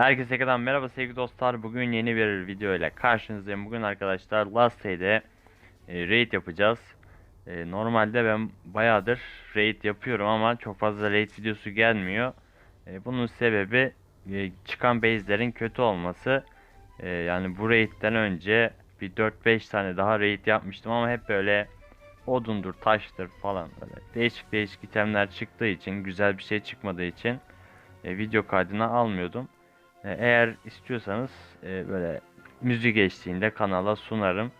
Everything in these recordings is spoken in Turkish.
Herkese tekrardan merhaba sevgili dostlar. Bugün yeni bir video ile karşınızdayım. Bugün arkadaşlar Last Day'de e, raid yapacağız. E, normalde ben bayağıdır raid yapıyorum ama çok fazla raid videosu gelmiyor. E, bunun sebebi e, çıkan base'lerin kötü olması. E, yani bu raid'den önce bir 4-5 tane daha raid yapmıştım ama hep böyle odundur, taştır falan böyle değişik değişik itemler çıktığı için, güzel bir şey çıkmadığı için e, video kaydına almıyordum. E, Eğer istiyorsanız e, böyle müzik eşliğinde kanala sunarım.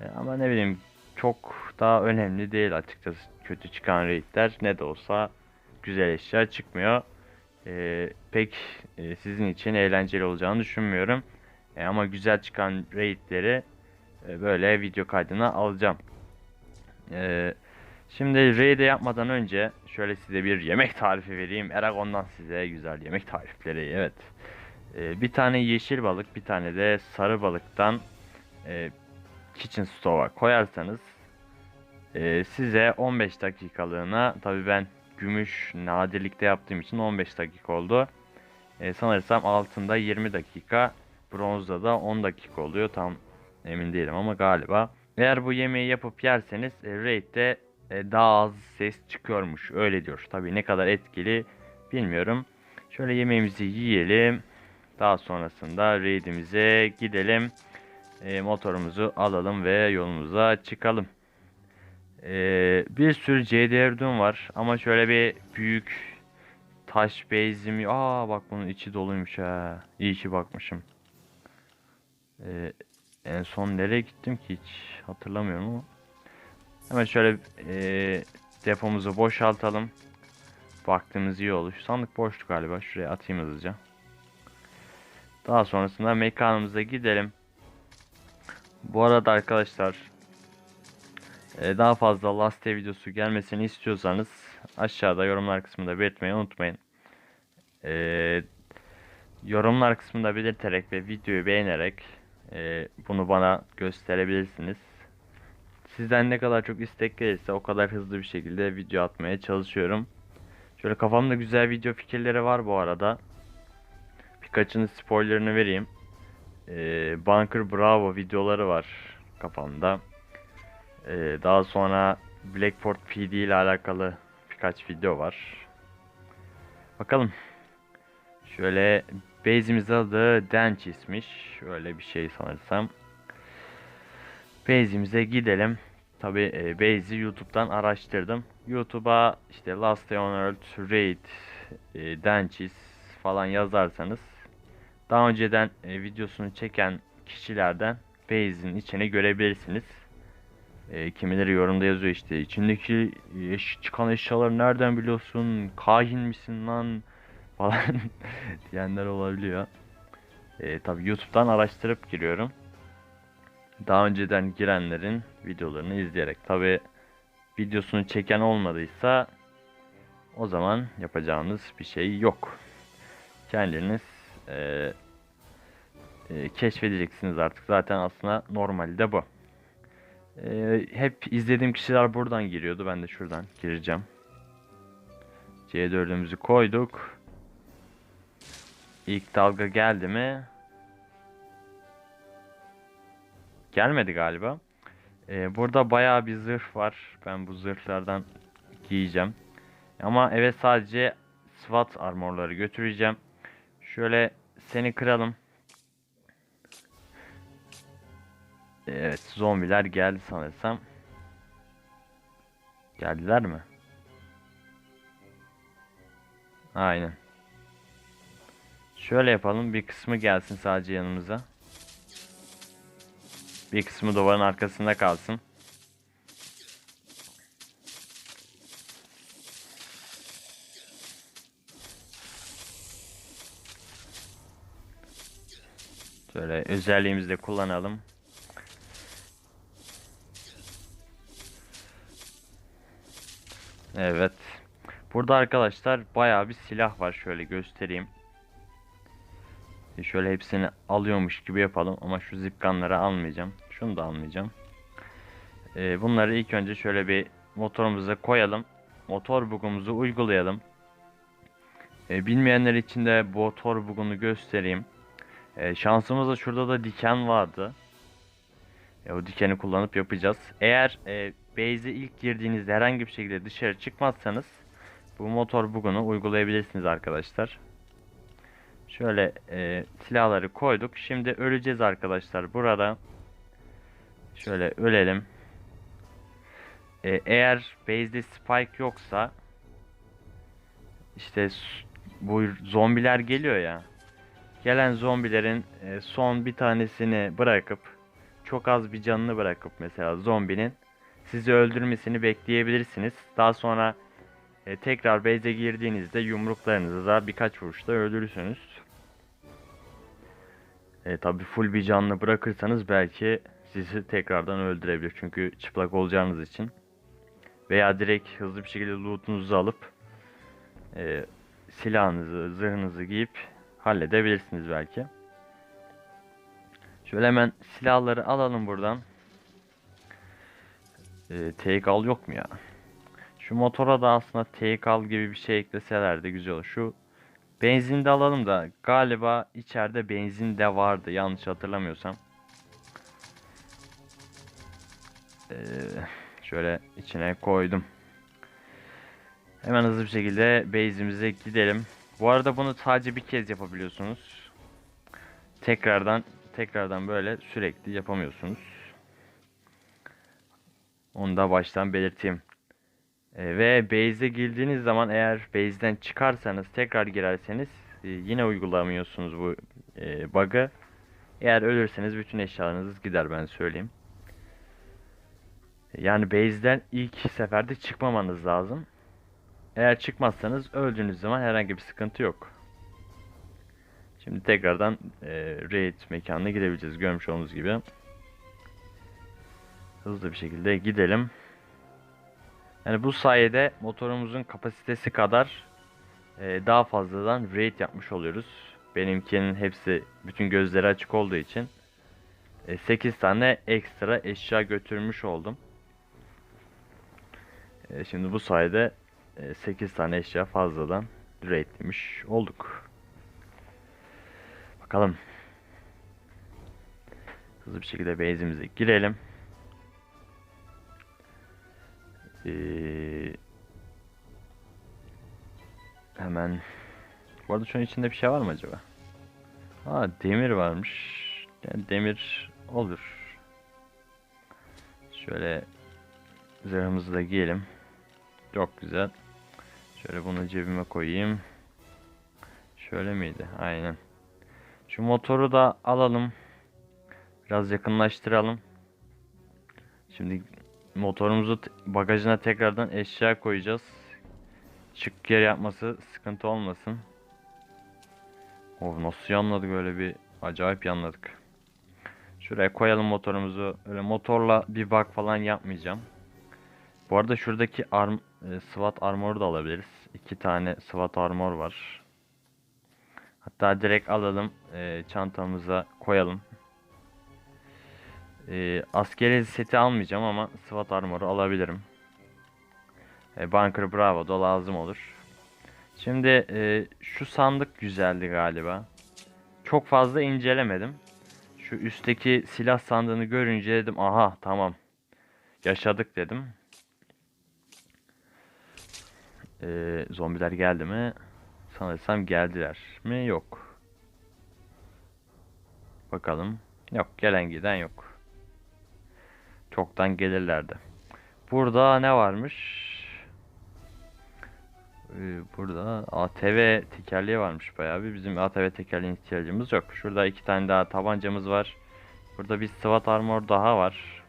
E, Ama ne bileyim çok daha önemli değil açıkçası kötü çıkan raidler ne de olsa güzel eşya çıkmıyor. E, pek e, sizin için eğlenceli olacağını düşünmüyorum. E, ama güzel çıkan raidleri e, böyle video kaydına alacağım. E, şimdi raid'e yapmadan önce şöyle size bir yemek tarifi vereyim. Eragon'dan size güzel yemek tarifleri. Evet. Ee, bir tane yeşil balık, bir tane de sarı balıktan e, kitchen stove'a koyarsanız e, size 15 dakikalığına tabi ben gümüş nadirlikte yaptığım için 15 dakika oldu. E, sanırsam altında 20 dakika, bronzda da 10 dakika oluyor. Tam emin değilim ama galiba. Eğer bu yemeği yapıp yerseniz e, raid'de e, daha az ses çıkıyormuş. Öyle diyor. Tabi ne kadar etkili bilmiyorum. Şöyle yemeğimizi yiyelim. Daha sonrasında raidimize gidelim. E, motorumuzu alalım ve yolumuza çıkalım. E, bir sürü CDR dün var ama şöyle bir büyük taş base'im. Aa bak bunun içi doluymuş ha. İyi ki bakmışım. E, en son nereye gittim ki hiç hatırlamıyorum ama. Hemen şöyle e, depomuzu boşaltalım. Vaktimiz iyi olur. Sandık boştu galiba. Şuraya atayım hızlıca. Daha sonrasında mekanımıza gidelim. Bu arada arkadaşlar e, daha fazla Last Day videosu gelmesini istiyorsanız aşağıda yorumlar kısmında belirtmeyi unutmayın. E, yorumlar kısmında belirterek ve videoyu beğenerek e, bunu bana gösterebilirsiniz. Sizden ne kadar çok istek gelirse o kadar hızlı bir şekilde video atmaya çalışıyorum. Şöyle kafamda güzel video fikirleri var bu arada. Birkaçının spoilerını vereyim. Ee, Bunker Bravo videoları var kafamda. Ee, daha sonra Blackport PD ile alakalı birkaç video var. Bakalım. Şöyle base'imiz adı Denchis'miş. Öyle bir şey sanırsam. Base'imize gidelim. Tabi e, Base'i YouTube'dan araştırdım. YouTube'a işte Last Day on Earth, Raid, e, Denchis falan yazarsanız daha önceden e, videosunu çeken kişilerden Base'in içini görebilirsiniz. E, kimileri yorumda yazıyor işte içindeki eş, çıkan eşyaları nereden biliyorsun? Kahin misin lan? falan diyenler olabiliyor. E, tabi YouTube'dan araştırıp giriyorum daha önceden girenlerin videolarını izleyerek tabi videosunu çeken olmadıysa o zaman yapacağınız bir şey yok. Kendiniz e, e, keşfedeceksiniz artık. Zaten aslında normalde bu. E, hep izlediğim kişiler buradan giriyordu. Ben de şuradan gireceğim. C4'ümüzü koyduk. İlk dalga geldi mi? Gelmedi galiba. Ee, burada bayağı bir zırh var. Ben bu zırhlardan giyeceğim. Ama eve sadece SWAT armorları götüreceğim. Şöyle seni kıralım. Evet zombiler geldi sanırsam. Geldiler mi? Aynen. Şöyle yapalım bir kısmı gelsin sadece yanımıza. Bir kısmı duvarın arkasında kalsın. Şöyle özelliğimizi de kullanalım. Evet. Burada arkadaşlar bayağı bir silah var. Şöyle göstereyim. Şöyle hepsini alıyormuş gibi yapalım ama şu zipkanları almayacağım. Şunu da almayacağım. Ee, bunları ilk önce şöyle bir motorumuza koyalım. Motor bugumuzu uygulayalım. E, bilmeyenler için de motor bugunu göstereyim. E, şansımızda şurada da diken vardı. E, o dikeni kullanıp yapacağız. Eğer e, base'e ilk girdiğinizde herhangi bir şekilde dışarı çıkmazsanız bu motor bugunu uygulayabilirsiniz arkadaşlar. Şöyle e, silahları koyduk. Şimdi öleceğiz arkadaşlar burada. Şöyle ölelim. E, eğer base'de spike yoksa işte bu zombiler geliyor ya. Gelen zombilerin e, son bir tanesini bırakıp çok az bir canını bırakıp mesela zombinin sizi öldürmesini bekleyebilirsiniz. Daha sonra e, tekrar base'e girdiğinizde yumruklarınızla birkaç vuruşta öldürürsünüz. E, tabi full bir canlı bırakırsanız belki sizi tekrardan öldürebilir. Çünkü çıplak olacağınız için. Veya direkt hızlı bir şekilde loot'unuzu alıp e, silahınızı, zırhınızı giyip halledebilirsiniz belki. Şöyle hemen silahları alalım buradan. E, take al yok mu ya? Şu motora da aslında take al gibi bir şey ekleseler de güzel olur. Şu benzin de alalım da galiba içeride benzin de vardı yanlış hatırlamıyorsam. Ee, şöyle içine koydum. Hemen hızlı bir şekilde base'imize gidelim. Bu arada bunu sadece bir kez yapabiliyorsunuz. Tekrardan tekrardan böyle sürekli yapamıyorsunuz. Onu da baştan belirteyim. E, ve base'e girdiğiniz zaman eğer base'den çıkarsanız tekrar girerseniz e, yine uygulamıyorsunuz bu e, bug'ı. Eğer ölürseniz bütün eşyalarınız gider ben söyleyeyim. Yani base'den ilk seferde çıkmamanız lazım. Eğer çıkmazsanız öldüğünüz zaman herhangi bir sıkıntı yok. Şimdi tekrardan e, raid mekanına gidebileceğiz görmüş olduğunuz gibi. Hızlı bir şekilde gidelim. Yani bu sayede motorumuzun kapasitesi kadar e, daha fazladan raid yapmış oluyoruz. Benimkinin hepsi bütün gözleri açık olduğu için e, 8 tane ekstra eşya götürmüş oldum. E, şimdi bu sayede 8 tane eşya fazladan raidlemiş olduk. Bakalım. Hızlı bir şekilde base'imize girelim. Ee, hemen bu arada şunun içinde bir şey var mı acaba? Aa demir varmış. Yani demir olur. Şöyle zırhımızı da giyelim. Çok güzel. Şöyle bunu cebime koyayım. Şöyle miydi? Aynen. Şu motoru da alalım. Biraz yakınlaştıralım. Şimdi motorumuzu bagajına tekrardan eşya koyacağız. Çık yer yapması sıkıntı olmasın. Oh nasıl yanladık öyle bir acayip yanladık. Şuraya koyalım motorumuzu. Öyle motorla bir bak falan yapmayacağım. Bu arada şuradaki arm e, SWAT armoru da alabiliriz. İki tane SWAT armor var. Hatta direkt alalım e, çantamıza koyalım. E, askeri seti almayacağım ama SWAT armoru alabilirim. E, Bunker Bravo da lazım olur. Şimdi e, şu sandık güzeldi galiba. Çok fazla incelemedim. Şu üstteki silah sandığını görünce dedim aha tamam. Yaşadık dedim. E, zombiler geldi mi? Sanırsam geldiler mi? Yok. Bakalım. Yok gelen giden yok. Çoktan gelirlerdi. Burada ne varmış? Ee, burada ATV tekerleği varmış bayağı bir. Bizim ATV tekerleğine ihtiyacımız yok. Şurada iki tane daha tabancamız var. Burada bir SWAT armor daha var.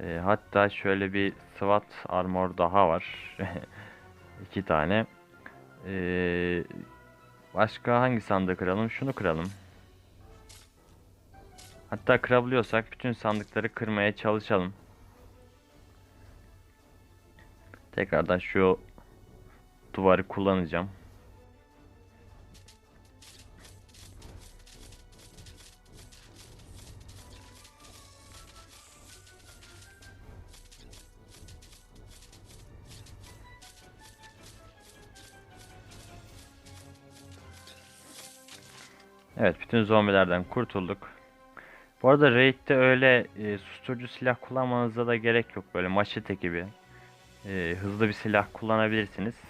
Ee, hatta şöyle bir SWAT armor daha var. iki tane. Ee, başka hangi sandığı kıralım? Şunu kıralım. Hatta kırabiliyorsak bütün sandıkları kırmaya çalışalım. Tekrardan şu duvarı kullanacağım. Evet bütün zombilerden kurtulduk. Bu arada Raid'de öyle e, susturucu silah kullanmanıza da gerek yok. Böyle maçete gibi e, hızlı bir silah kullanabilirsiniz.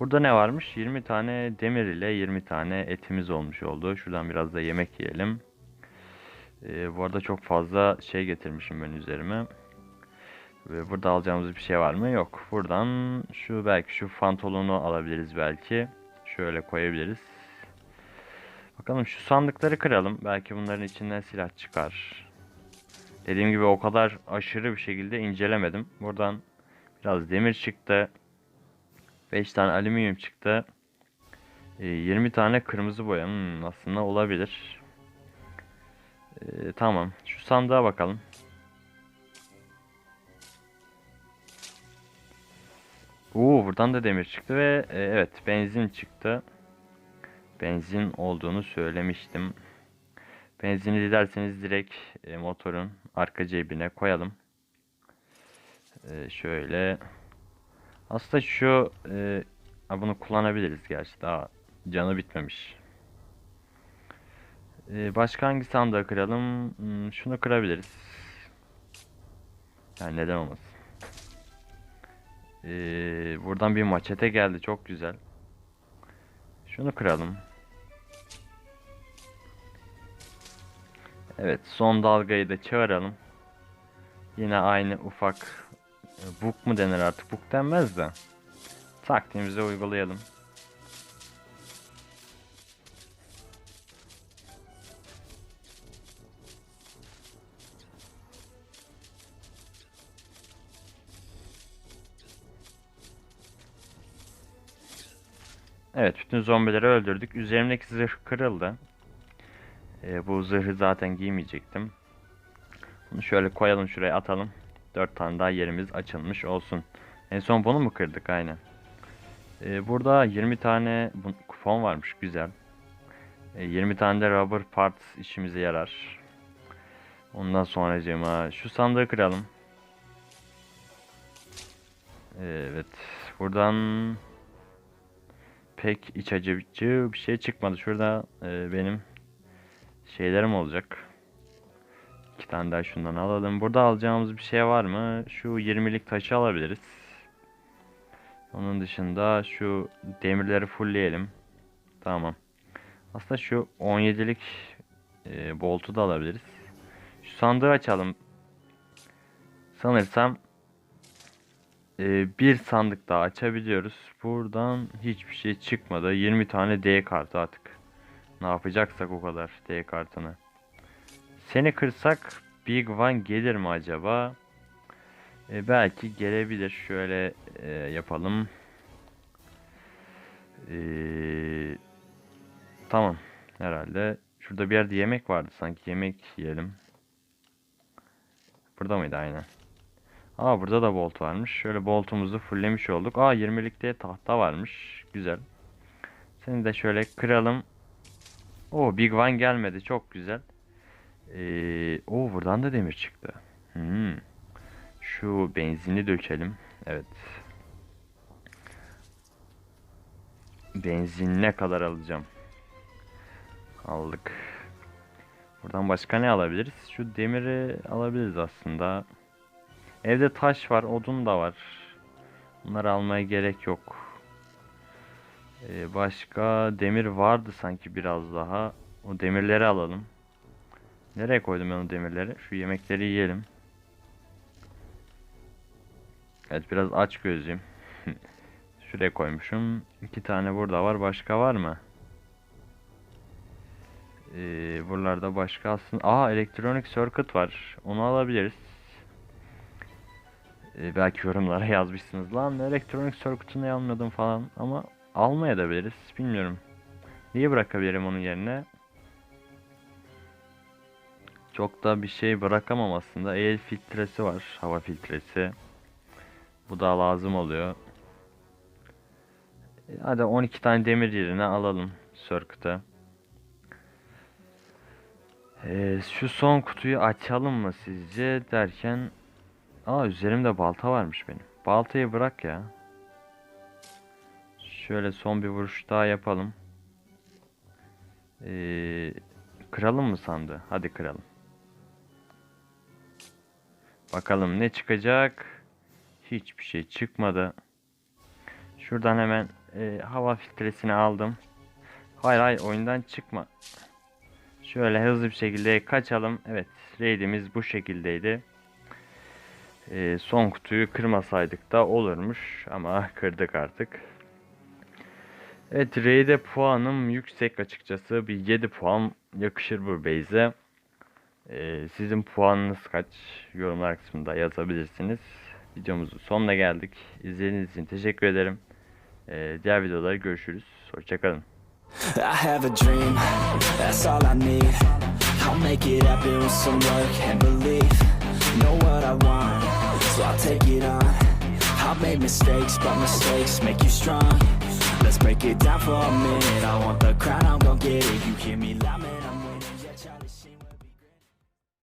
Burada ne varmış? 20 tane demir ile 20 tane etimiz olmuş oldu. Şuradan biraz da yemek yiyelim. E, bu arada çok fazla şey getirmişim ben üzerime. Ve burada alacağımız bir şey var mı? Yok. Buradan şu belki şu pantolonu alabiliriz belki. Şöyle koyabiliriz. Bakalım şu sandıkları kıralım. Belki bunların içinden silah çıkar. Dediğim gibi o kadar aşırı bir şekilde incelemedim. Buradan biraz demir çıktı. 5 tane alüminyum çıktı. E, 20 tane kırmızı boya. Hmm, aslında olabilir. E, tamam. Şu sandığa bakalım. Oo, buradan da demir çıktı ve e, evet benzin çıktı. Benzin olduğunu söylemiştim. Benzini dilerseniz direkt e, motorun arka cebine koyalım. E, şöyle. Aslında şu e, bunu kullanabiliriz gerçi daha canı bitmemiş. Başka hangi sandığı kıralım? Hmm, şunu kırabiliriz. Yani neden olmasın. Buradan bir maçete geldi. Çok güzel. Şunu kıralım. Evet. Son dalgayı da çağıralım. Yine aynı ufak e, buk mu denir artık? Buk denmez de. Taktiğimizi uygulayalım. Evet, bütün zombileri öldürdük. Üzerimdeki zırh kırıldı. Ee, bu zırhı zaten giymeyecektim. Bunu şöyle koyalım şuraya atalım. 4 tane daha yerimiz açılmış olsun. En son bunu mu kırdık? Aynen. Ee, burada 20 tane kupon varmış. Güzel. Ee, 20 tane de rubber parts işimize yarar. Ondan sonra şu sandığı kıralım. Evet. Buradan pek iç acıcı bir şey çıkmadı. Şurada e, benim şeylerim olacak. İki tane daha şundan alalım. Burada alacağımız bir şey var mı? Şu 20'lik taşı alabiliriz. Onun dışında şu demirleri fullleyelim. Tamam. Aslında şu 17'lik e, boltu da alabiliriz. Şu sandığı açalım. Sanırsam ee, bir sandık daha açabiliyoruz. Buradan hiçbir şey çıkmadı. 20 tane D kartı artık. Ne yapacaksak o kadar D kartını. Seni kırsak Big One gelir mi acaba? Ee, belki gelebilir. Şöyle e, yapalım. Ee, tamam. Herhalde. Şurada bir yerde yemek vardı sanki. Yemek yiyelim. Burada mıydı? Aynen. Aa burada da bolt varmış. Şöyle boltumuzu fulllemiş olduk. Aa 20'likte tahta varmış. Güzel. Seni de şöyle kıralım. Oo Big One gelmedi. Çok güzel. Ee, oo buradan da demir çıktı. Hmm. Şu benzini dökelim. Evet. Benzin ne kadar alacağım? Aldık. Buradan başka ne alabiliriz? Şu demiri alabiliriz aslında. Evde taş var, odun da var. Bunları almaya gerek yok. Ee, başka demir vardı sanki biraz daha. O demirleri alalım. Nereye koydum ben o demirleri? Şu yemekleri yiyelim. Evet biraz aç gözlüyüm. Şuraya koymuşum. İki tane burada var. Başka var mı? Ee, buralarda başka aslında... Aa elektronik circuit var. Onu alabiliriz. Ee, belki yorumlara yazmışsınız. Lan elektronik circuit'ını almadım falan. Ama almaya da biliriz. Bilmiyorum. Niye bırakabilirim onun yerine? Çok da bir şey bırakamam aslında. El filtresi var. Hava filtresi. Bu da lazım oluyor. E, Hadi 12 tane demir yerine alalım circuit'ı. Ee, şu son kutuyu açalım mı sizce derken Aa üzerimde balta varmış benim. Baltayı bırak ya. Şöyle son bir vuruş daha yapalım. Ee, Kıralım mı sandı? Hadi kıralım. Bakalım ne çıkacak? Hiçbir şey çıkmadı. Şuradan hemen e, hava filtresini aldım. Hayır hayır oyundan çıkma. Şöyle hızlı bir şekilde kaçalım. Evet raidimiz bu şekildeydi. E, son kutuyu kırmasaydık da olurmuş ama kırdık artık. Evet raid'e puanım yüksek açıkçası. Bir 7 puan yakışır bu base'e. E, sizin puanınız kaç? Yorumlar kısmında yazabilirsiniz. Videomuzun sonuna geldik. İzlediğiniz için teşekkür ederim. E, diğer videolarda görüşürüz. Hoşçakalın. I have a dream, that's all I need. I'll make it happen with some work and belief. Know what I want, so I'll take it on. I've made mistakes, but mistakes make you strong. Let's break it down for a minute. I want the crown, I'm gon' get it. You hear me loud, man.